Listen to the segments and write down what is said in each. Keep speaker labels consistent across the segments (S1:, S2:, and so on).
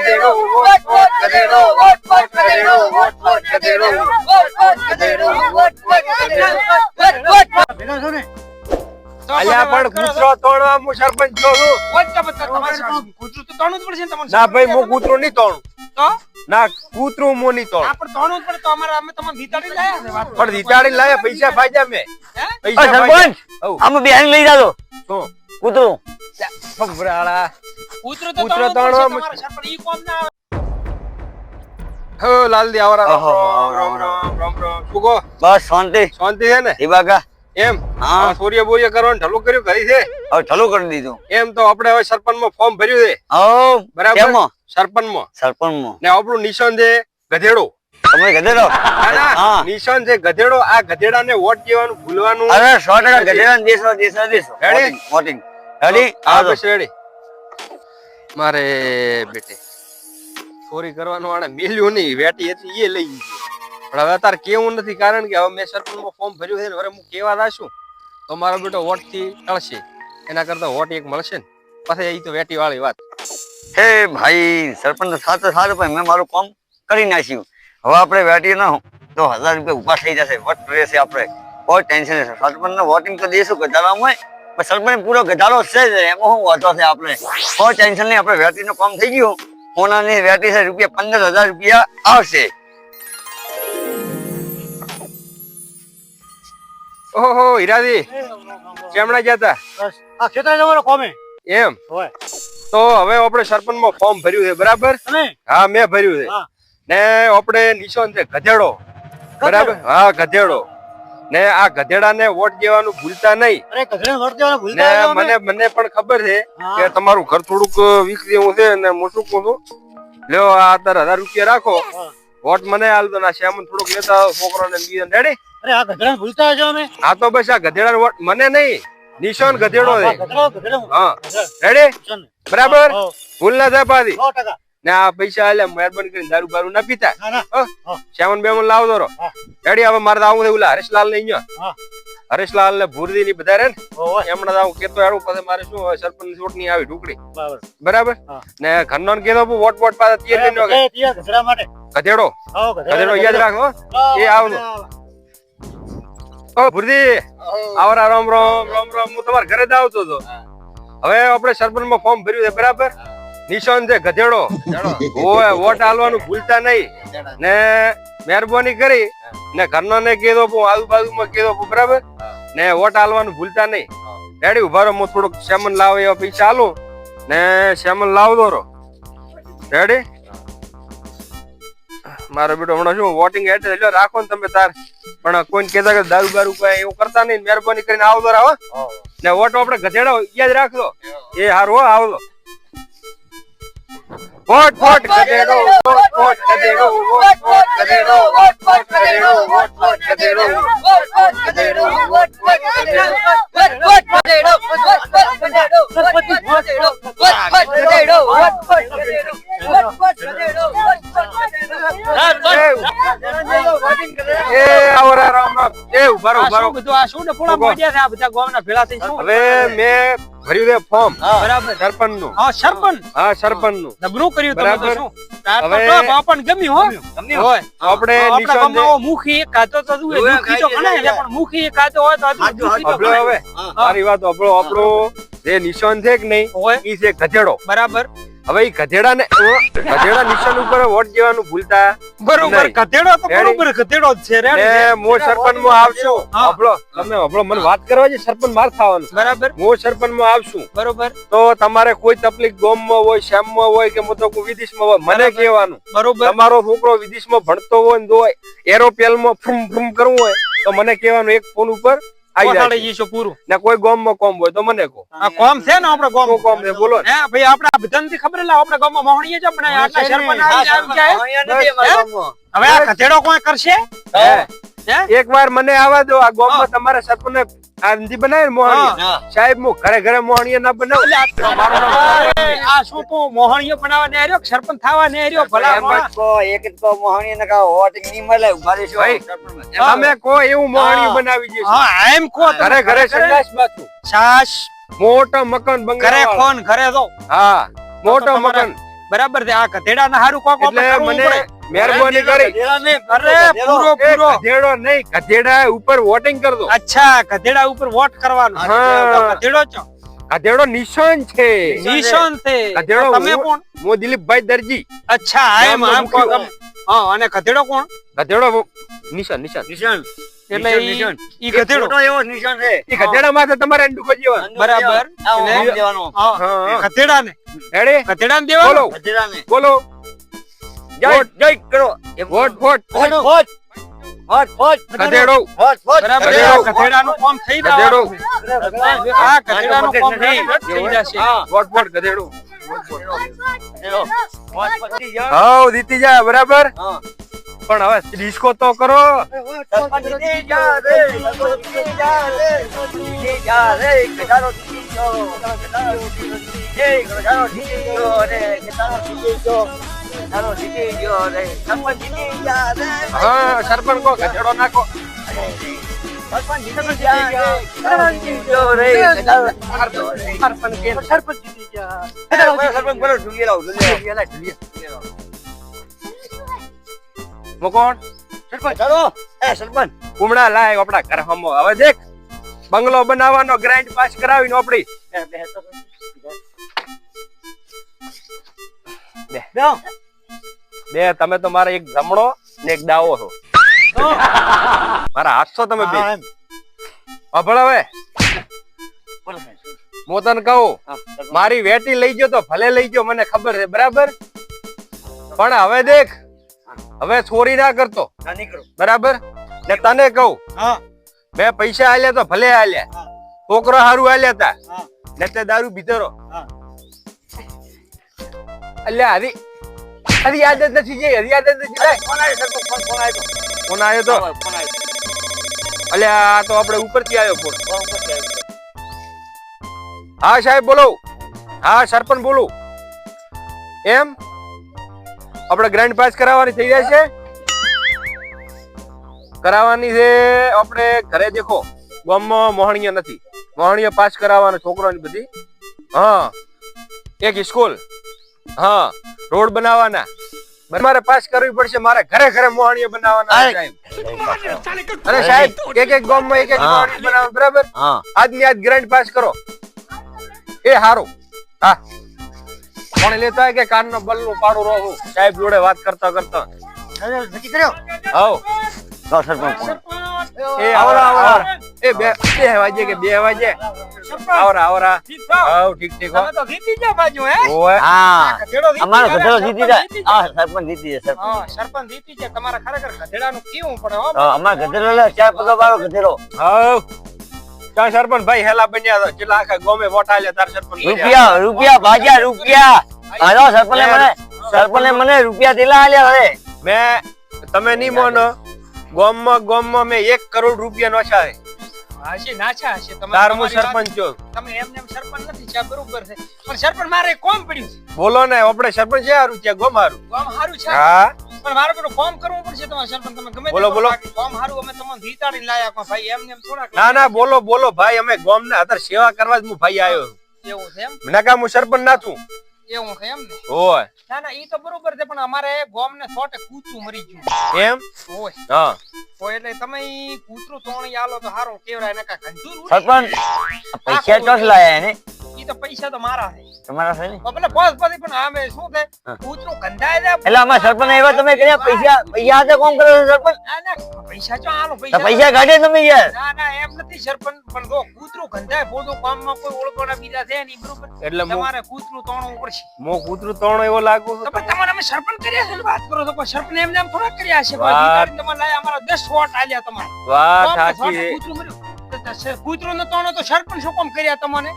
S1: ગધેડો vote vote ગધેડો vote vote ગધેડો વોટ વોટ ગધેડો વોટ વોટ ગધેડો વોટ વોટ ગધેડો વોટ વોટ
S2: ભેગા છો ને?
S3: અલ્યા પણ કૂતરો તોડવા હું સરપંચ જો છું
S4: કૂતરું તો તણવું જ પડશે ને તમને
S3: ના ભાઈ હું કૂતરો નહીં તોડું.
S4: તો?
S3: ના કૂતરું હું નહીં તોડ.
S4: આ પણ તોડું જ પડે તો અમારે અમે તમને વિતાડી લાયા. છે વાત
S3: પણ રીતાડી લાયા પૈસા ફાજા મેં. પૈસા
S5: સરપંચ! અમે બેન લઈ જાજો.
S3: તો
S5: કૂતરું.
S3: ફફડાળા.
S4: કૂતરું તો
S3: કૂતરો
S4: તણવું ઈ કોમ ના
S3: હો લાલદી આવરા રામ રામ રામ રામ રામ. શું
S5: બસ શાંતિ.
S3: શાંતિ છે ને?
S5: દીવાકા
S3: એમ?
S5: હા.
S3: સૂર્ય બોર્ય કરવાનું ઢલું કર્યું કરી છે?
S5: હવે ચાલુ કરી દીધું.
S3: એમ તો આપણે હવે સરપંચમાં ફોર્મ ભર્યું છે.
S5: હો
S3: બરાબર?
S5: સરપંચમાં સરપંચમાં
S3: ને આપણું નિશાન છે ગધેડો.
S5: તમે ગધેડો?
S3: ના, ના,
S5: હા.
S3: નિશાન છે ગધેડો. આ ગધેડા ને વોટ દેવાનું ભૂલવાનું.
S5: અરે સો ટકા ગધેડા દેશો દેશો દેશો.
S3: Ready?
S5: વોટિંગ રેડી
S3: હા બસ રેડી મારે બેટે. ચોરી કરવાનું આને મેલ્યું નહીં, વેટી હતી એ લઈ ગઈ. પણ હવે અત્યારે કેવું નથી, કારણ કે હવે મેં સરપંચમાં ફોર્મ ભર્યું છે ને, હવે હું કેવા દાશું તો મારો બેટો વોટથી ટળશે. એના કરતા વોટ એક મળશે ને. પછી એ તો વેટી વાળી વાત.
S5: હે ભાઈ, સરપંચ સાથે સારું પણ મેં મારું કામ કરી નાખ્યું. હવે આપણે વેટીએ ના તો હજાર રૂપિયા ઊભા થઈ જશે. વોટ રહેશે આપણે. કોઈ ટેન્શન નહીં સરપંચને વોટિંગ તો દઈશું ગધાડામાં પણ સરપંચ પૂરો ગધાડો છે જ એમાં શું વાંધો છે આપણે? કોઈ ટેન્શન નહીં આપણે વેટીનું કામ થઈ ગયું. સોનાની વેટી છે રૂપિયા પંદર હજાર રૂપિયા આવશે.
S3: ઓહો હીરાજી. કેમણા ગયા
S2: હતા આ ખેતર જવાનો કોમે
S3: એમ?
S2: હોય.
S3: તો હવે આપણે સરપંચમાં ફોર્મ ભર્યું છે બરાબર? હા મેં ભર્યું છે. ને આપણે નિશાન છે ગધેડો? બરાબર? હા ગધેડો. ને આ ગધેડાને વોટ દેવાનું ભૂલતા નહીં.
S2: અરે ગધેડાને વોટ દેવાનું ભૂલતા નહીં
S3: મને મને પણ ખબર છે કે તમારું ઘર થોડુંક વિકસેવું છે ને હું શું કહું છું? લ્યો આ અત્યારે હજાર રૂપિયા રાખો. વોટ મને હાલ તો ના શ્યામન થોડુંક લેતા આવો છોકરાને બીજા રેડી
S2: અરે આ ગધેડા ભૂલતા છો અમે?
S3: હા તો બસ આ ગધેડા વોટ મને નહીં. નિશાન ગધેડો છે. હા રેડી બરાબર? ભૂલ ના થાય પાછી.
S2: સો ટકા.
S3: ને આ પૈસા આલે મહેરબાની કરીને દારૂ બારૂ ના પીતા. શ્યામન બેમન લાવ દો રેડી હવે મારે આવું થયું હરેશલાલ ને અહીંયા. હરેશલાલ ને ભૂરદી ની બધા રે ને. એમણે આવું કેતો હેડું પછી મારે શું સરપંચ વોટની આવી ઢુકડી
S2: બરાબર.
S3: ને ઘરનો ને કીધો વોટ વોટ દિન નો
S2: અરે, ગધેડા ગધેડા?
S3: યાદ રાખો એ આવજો. ઓ ભૂરદી. આવરા રામ રામ રામ રામ. હું તમારા ઘરે જ આવતો હતો. હવે આપણે સરપંચમાં ફોર્મ ભર્યું છે બરાબર? નિશાન છે ગધેડો. ઓય વોટ આલવાનું ભૂલતા નહીં. ને મહેરબાની કરી ને ઘરનો ને કીધો હું આજુબાજુમાં કીધો બરાબર? ને વોટ આલવાનું ભૂલતા નહીં. રેડી ઊભા રહો હું થોડુંક સેમન લાવ એવા પૈસા આલું. ને સેમન લાવ દો રેડી? મારો બેટો હમણાં શું વોટિંગ હેઠળ એટલે રાખો ને તમે તાર. પણ કોઈને કહેતા કે દારૂ બારૂ કઈ એવું કરતા નહીં મહેરબાની કરીને આવતો દોરા હો. ને વોટ આપણે ગધેડો યાદ રાખજો. એ હારું હો આવજો. વોટ વોટ ગધેડો વોટ વોટ ગધેડો વોટ વોટ ગધેડો વોટ વોટ ગધેડો વોટ વોટ ગધેડો
S1: વોટ વોટ ગધેડો વોટ વોટ ગધેડો વોટ વોટ ગધેડો વોટ વોટ ગધેડો વોટ વોટ ગધેડો વોટ વોટ ગધેડો વોટ વોટ ગધેડો વોટ વોટ ગધેડો વોટ વોટ ગધેડો
S3: એ આવરા રામ રામ એ ઊભા રહો ઊભા રહો.
S4: બધું આ શું ને પોળા છે આ બધા ગામના ભેળા થઈ શું?
S3: હવે મેં ભર્યું છે ફોર્મ.
S4: બરાબર.
S3: સરપંચનું
S4: હા સરપંચ.
S3: હા સરપંચનું
S4: નબળું કર્યું તમે તો શું?
S3: હવે-
S4: ટોપ આપણને ગમ્યું હો. હોય
S3: આપણે નિશાન
S4: ગામમાં મુખી કાતો તો દુખી તો ઘણા છે, પણ મુખી કાતો હોય તો.
S3: હવે મારી વાત આપણો આપણો જે નિશાન છે કે નહીં ઈ છે ગધેડો.
S4: બરાબર.
S3: હવે એ ગધેડા ને ગધેડા નિશાન ઉપર વોટ દેવાનું ભૂલતા
S4: બરોબર. ગધેડો તો બરોબર ગધેડો જ છે.
S3: ને મો સરપંચમાં આવશું આપણો તમે આપણો મને વાત કરવા છે સરપંચ માર થવાનું
S4: બરાબર.
S3: મો સરપંચમાં આવશું.
S4: બરોબર.
S3: તો તમારે કોઈ તકલીફ ગોમમાં હોય શ્યામમાં હોય કે મતલબ કોઈ વિદેશમાં હોય મને. કહેવાનું.
S4: બરોબર.
S3: તમારો છોકરો વિદેશમાં ભણતો હોય ને જો એરોપ્લેનમાં ફ્રુમ ફ્રુમ કરવું હોય તો મને કહેવાનું એક ફોન ઉપર કોઈ ગોમમાં કોમ હોય તો મને કહો.
S4: આ કોમ છે ને આપડે
S3: ગોમ કોમ છે? બોલો
S4: ભાઈ આપડે બધાને ખબર એટલે આપડે આપણે આટલા શર્મા કરશે?
S3: એક વાર મને આવા દો આ ગોમમાં તમારા સપને આંધી સાહેબ મો ઘરે ઘરે
S4: મોહણીએ આ શું કો મોહણીએ સરપંચ થવા ને આર્યો ભલા
S5: એક જ કો મોહણીએ ને
S3: એવું
S4: મોહણી
S3: બનાવી
S4: દે એમ કો
S3: ઘરે ઘરે સંડાસ બાતું
S4: સાસ.
S3: મોટો મકાન
S4: ઘરે ફોન ઘરે દો
S3: હા મોટો મકાન.
S4: બરાબર છે. આ ગધેડાના હારું કોક
S3: એટલે મને મહેરબાની કરી.
S4: અરે પૂરો પૂરો.
S3: ગધેડો નહીં ગધેડા ઉપર વોટિંગ કરજો
S4: અચ્છા ગધેડા ઉપર વોટ કરવાનો.
S3: હા.
S4: ગધેડો છો.
S3: ગધેડો નિશાન છે.
S4: નિશાન છે.
S3: ગધેડો
S4: તમે કોણ?
S3: હું દિલીપભાઈ દરજી.
S4: અચ્છા એમ આમ કોક હા અને ગધેડો કોણ?
S3: ગધેડો નિશાન નિશાન.
S2: નિશાન.
S4: એટલે ઈ ઈ ગધેડો.
S2: ફોટો એવો નિશાન છે.
S3: ઈ ગધેડા માથે તમારે અંડુકો જીવો.
S4: બરાબર. એટલે-
S2: દેવાનો.
S4: હા,
S3: ને
S4: ગધેડાને.
S3: ગધેડા
S4: ને દેવાનો?
S3: બોલો.
S2: ગધેડા ને
S3: બોલો. જય
S2: જય કરો.
S3: Vote vote.
S2: Vote, vote. Vote, vote.
S3: ગધેડો.
S2: Vote, vote.
S4: બરાબર.
S3: ગધેડો.
S4: ગધેડાનું કામ થઈ
S3: ગધેડો.
S4: જવાનું હા ગધેડાનું કામ થઈ જશે
S3: વોટ વોટ ગધેડો.
S2: ગધેડો. વોટ પતી ગયો.
S3: જા બરાબર?
S2: હા.
S3: પણ હવે ડિસ્કો તો કરો. હા સરપંચ કો ગજડો નાખો.
S2: સરપંચ
S3: સરપંચ મુકોણ?
S2: સરપંચ. ચાલો એ સરપંચ
S3: કુમડા લાય આપણા ઘર હમો હવે દેખ બંગલો બનાવવાનો ગ્રાઇન્ડ પાસ કરાવીને આપડી
S2: બે બે.
S3: તમે તો મારા એક જમણો ને એક દાવો છો. મારા હાથ છો તમે બે? અભળ હવે. હું તને કહું મારી વેટી લઈ ગયો તો ભલે લઈ ગયો મને ખબર છે બરાબર? પણ હવે દેખ હવે ચોરી ના કરતો. બરાબર? ને તને કહું બે પૈસા આલ્યા તો ભલે આલ્યા. છોકરો હારું આલ્યા તા. ને તે દારૂ
S2: ભીતરો.
S3: અલ્યા હરી હરી આદત નથી જઈ હરી આદત નથી
S2: ફોન આવ્યો,
S3: તો અલ્યા આ તો આપણે ઉપરથી આવ્યો ફોન. હા સાહેબ બોલો. હા સરપંચ બોલો. એમ? આપણે ગ્રાન્ડ પાસ કરાવવાની થઈ જાય છે. કરાવવાની છે આપણે ઘરે દેખો ગામમાં મોહણીય નથી. મોહણીય પાસ કરાવવાનો છોકરાની બધી. હા એક સ્કૂલ હા રોડ બનાવવાના. મારે પાસ કરવી પડશે મારે ઘરે ઘરે મોહણીય બનાવવાના
S2: અરે.
S3: સાહેબ. એક એક ગામમાં એક એક. મોહણીય બનાવવાનું બરાબર? આજની આજ ગ્રાન્ડ પાસ કરો. એ સારું હા. કોણ લેતા હોય કે કાનનો નું પાડું રહું સાહેબ જોડે વાત કરતા કરતા.
S2: નક્કી કર્યો?
S3: આવ
S2: હા, સરપંચ ફોન.
S3: એ આવરા આવરા. એ બે બે વાગે કે બે વાગે આવરા આવરા. આવ ઠીક ઠીક હો.
S4: તો જીતી ગયા બાજુ હે?
S3: ઓય.
S2: હા. અમારો ગધેડો જીતી જાય. હા સરપંચ જીતી જાય સરપંચ.
S4: હા સરપંચ જીતી ગયા તમારા ખરેખર ગધેડાનું કેવું પડે હો?
S2: હા, ગધેડો લે ચાર પગો વાળો ગધેડો.
S3: હાવ. ત્યાં સરપંચ ભાઈ હેલા બન્યા હતા કેટલા આખા ગોમે વોટા લે તાર સરપંચ
S2: રૂપિયા રૂપિયા ભાગ્યા રૂપિયા. હાલો સરપંચે મને સરપંચે મને રૂપિયા દેલા આલ્યા હવે
S3: મેં તમે નહીં મોનો ગોમમાં ગોમમાં મેં એક કરોડ રૂપિયા નોછા હે
S4: હાશી નાછા હશે. તમે
S3: તાર હું સરપંચ છો.
S4: તમે એમને એમ સરપંચ નથી છે બરોબર છે. પણ સરપંચ મારે કોમ પડ્યું
S3: બોલો ને આપણે સરપંચ છે હારું છે ગોમ હારું
S4: ગોમ હારું છે?
S3: હા.
S4: પણ મારે પેલું ફોર્મ કરવું પડશે તમારે સરપંચ તમે ગમે
S3: બોલો, બોલો.
S4: ફોર્મ હારું અમે તમને જીતાડીને લાયા પણ ભાઈ એમ એમ થોડા
S3: ના ના બોલો બોલો ભાઈ અમે ગોમ ને અત્યારે સેવા કરવા જ હું ભાઈ આવ્યો
S4: એવું છે એમ?
S3: નકા હું સરપંચ ના છું
S4: એવું છે એમ ને?
S3: હોય.
S4: ના ના ઈ તો બરોબર છે પણ અમારે ગોમ ને સોટે કૂતરું મરી ગયું.
S3: એમ?
S4: હોય.
S3: હા.
S4: તો એટલે તમે કૂતરું તોણી આલો તો હારું કેવરાય નકા
S2: સરપંચ પૈસા લાયા
S4: ઈ તો પૈસા તો મારા છે.
S2: તમારા છે ને
S4: તો ભલે પછી પણ આમે શું છે? કૂતરું ગંધાય જાય
S2: એટલે અમારા સરપંચ એવા તમે કર્યા પૈસા પૈસા હાથે કોમ કરો છો સરપંચ?
S4: ના ના પૈસા ચો આલો પૈસા
S2: પૈસા કાઢે તમે યાર.
S4: ના ના એમ નથી સરપંચ પણ જો કૂતરું ગંધાય પોતું કામમાં કોઈ ઓળખોના બીજા છે નહીં બરોબર?
S3: એટલે
S4: તમારે કૂતરું તોણવું પડશે.
S3: હું કૂતરું તોણો એવો લાગુ
S4: પણ તમારે અમે સરપંચ કર્યા છે વાત કરો તો કોઈ સરપંચ એમને એમ થોડા કર્યા છે. તમારે લાયા અમારા 10 વોટ આલ્યા તમારે.
S3: વાત સાચી
S4: કૂતરું મર્યું. તો તો સ- કૂતરું નો તોણો તો સરપંચ શું કામ કર્યા તમને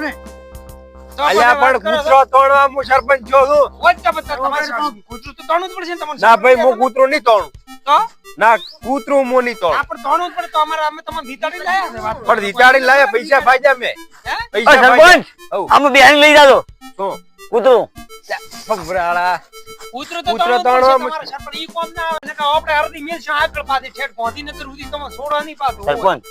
S4: ને?
S3: ભાઈ હું કૂતરું નહીં તોણું
S4: તો
S3: ના કૂતરું તોણું
S4: પણ પડે તો અમારે અમે તમને જીતાડી લાયા છે વાત
S3: પણ વિચારી લાયા પૈસા ફાયદા મે પૈસા
S2: સરપંચ
S3: ભાજ્યા. હઉ.
S2: લઈ જાજો
S3: શું?
S2: કૂતરું
S3: ફફડાળા.
S4: કૂતરું તો
S3: કૂતરો
S4: તોણવું જ પડશે
S3: તોણવા
S4: તમારે સરપંચ. ઈ કોમ ના આવે નકર આપણે અડધી મિલ છે આગળ પાછી ઠેઠ ગાંધીનગર સુધી તમે છોડો નહીં પાછું.
S2: સરપંચ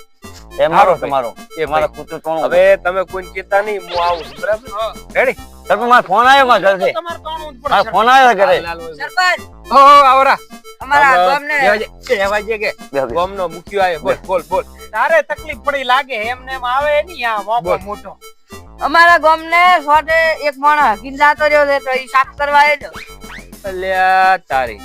S5: એ મારો તમારો
S3: એ
S5: તમારા કૂતરું તોણું.
S3: હવે તમે કોઈ કહેતા નહીં હું આવું છું, બરાબર રેડી
S5: સરપંચ મારો ફોન આવ્યો મારા ઘરથી?
S4: તમારે તોણવું જ પડે,
S5: મારો ફોન આવ્યો ઘરે?
S1: સરપંચ!
S3: ઓ આવરા
S1: અમારા ગામને
S3: કે. ગામનો મુખ્ય આવ્યો. બોલ બોલ બોલ.
S4: તારે તકલીફ પડી લાગે એમને એમ આવે નહીં આ મોકો મોટો.
S1: અમારા ગામને સોટે એક માણસ ગિલ્લા રહ્યો છે તો ઈ સાફ કરવા આવ્યો.
S3: અલ્યા તારી.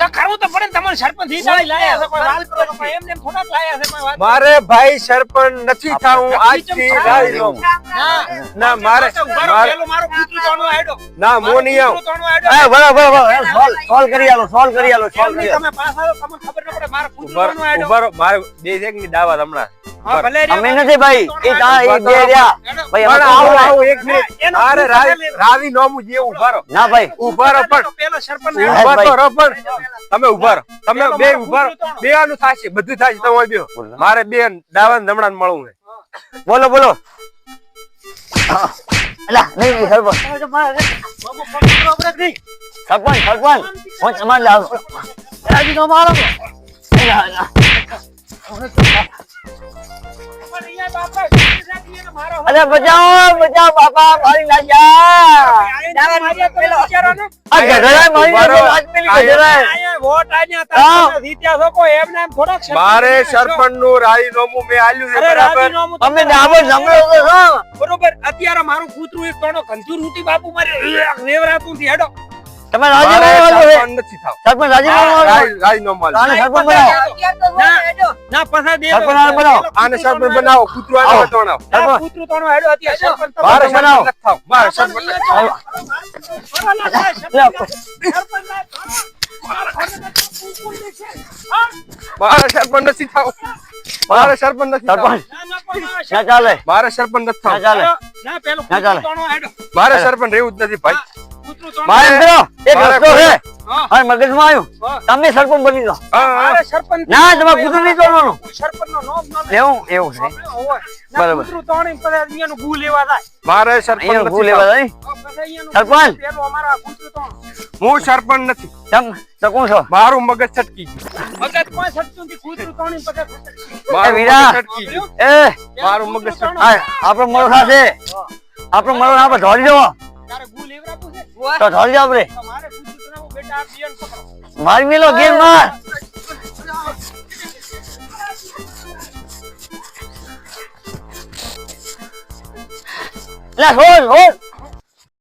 S4: તો કરવું તો પડે ને તમારે સરપંચ ઈ લાયા છે કોઈ વાત કરો કોઈ એમને એમ થોડાક લાયા છે કોઈ વાત
S3: મારે ભાઈ સરપંચ નથી થાવું આજથી રાજીનામું.
S4: ના
S3: ના મારે મારે
S4: પેલો મારો પુત્ર તોણું આડો
S3: ના મો નહીં આવું.
S4: કૂતરું તોણું આયડો.
S5: એ બરાબર બરાબર એમ સોલ્વ સોલ્વ કરી આલો સોલ કરી આલો
S4: સોલ
S5: કરી
S4: તમે પાછા આવો, તમને ખબર ન પડે મારો પુત્ર
S3: ઉભારો
S4: આડો આયડો.
S3: મારે બે એક ની દાવા હમણાં
S5: અમે નથી ભાઈ. એ તા એ બે રહ્યા. ભાઈ અમે
S3: આવો આવો એક મિનિટ.
S4: અરે
S3: રાવી રાવી નોમું જેવું. ઉભારો
S5: ના ભાઈ.
S3: ઉભારો પણ.
S4: પેલો સરપંચ
S5: હા,
S3: ઊભા તો
S5: ભાઈ.
S3: પણ. તમે ઊભા રહો. તમે બે
S4: મારો
S3: ઊભા રહો.
S4: કૂતરું
S3: બે આનું થશે બધું થાશે તમે બે મારે બે દાવા જમણા મળવું છે.
S5: બોલો બોલો. હા. અલા નહીં નહીં સરપંચ સરપંચ સરપંચ હું તમારે લાવો. રાજીનામું આલો અલા, અલા.
S4: બાપા
S5: અરે બચાવો બચાવો બાપા મારી. આ ગધેડાએ મારી
S3: સરપંચનું રાજીનામું મેં આલ્યું છે બરાબર.
S5: અમે ડાબર સાંભળ્યો તો છો.
S4: બરોબર અત્યારે મારું કૂતરું એક તોડો કંજૂર ઉઠી બાપુ મારે. રેવરાતું થી હેડો.
S5: તમે રાજીનામું
S3: સરપંચ નથી થાવ
S5: સરપંચ રાજીનામું આલો.
S3: રાજી- રાજીનામું આલ્યું.
S5: આને સરપંચ બનાવો
S1: અત્યારે તો સોટે હેડો.
S4: ના પસા
S5: સરપંચ બનાવો.
S3: આને સરપંચ બનાવો કૂતરું આને
S5: આવો. સરપંચ.
S4: કૂતરું તોડો હેડો અત્યારે સરપંચ
S3: મારે
S5: સરપંચ બનાવો.
S3: નથી થાવ. મારે સરપંચ નથી થાવ.
S5: લે,
S3: મારે સરપંચ નથી થાવ. મારે સરપંચ નથી
S5: સરપંચ ના ચાલે
S3: મારે સરપંચ નથી
S5: ના
S3: થાવ.
S5: ચાલે
S4: ના પેલું
S5: ના ચાલે.
S3: મારે સરપંચ રહેવું જ નથી ભાઈ મારે-
S5: એક રસ્તો છે
S4: હા.
S5: મારા મગજમાં આવ્યું. તમે સરપંચ બની.
S4: મારે સરપંચ
S5: ના તમારે કુતરું નહીં તોડવાનું
S4: સરપંચ નો ન
S5: એવું એવું છે બરાબર.
S4: કૂતરું તોડીને પછી અહીંયાનું ગુ લેવા જાય.
S3: મારે સરપંચ ગુ
S5: લેવા જાય સરપંચ.
S4: ગુ અમારા કૂતરું તોડો.
S3: હું સરપંચ નથી
S5: તમ તો કોણ છો
S3: મારું મગજ છટકી ગયું
S4: મગજ કોઈ સટતું નથી, કુતરું તોડી પછી
S3: મારું
S5: વીરા.
S3: છટકી ગયું
S5: એ
S3: મારું મગજ
S5: છટકી આપણો મરો સાથે આપણો મરો આપણે ધોરી જવો
S4: તારે ગુ લેવરાપું છે?
S5: તો ધોરી જાવ
S4: રે
S5: મારે મેલો ગેર માર લે છોડ છોડ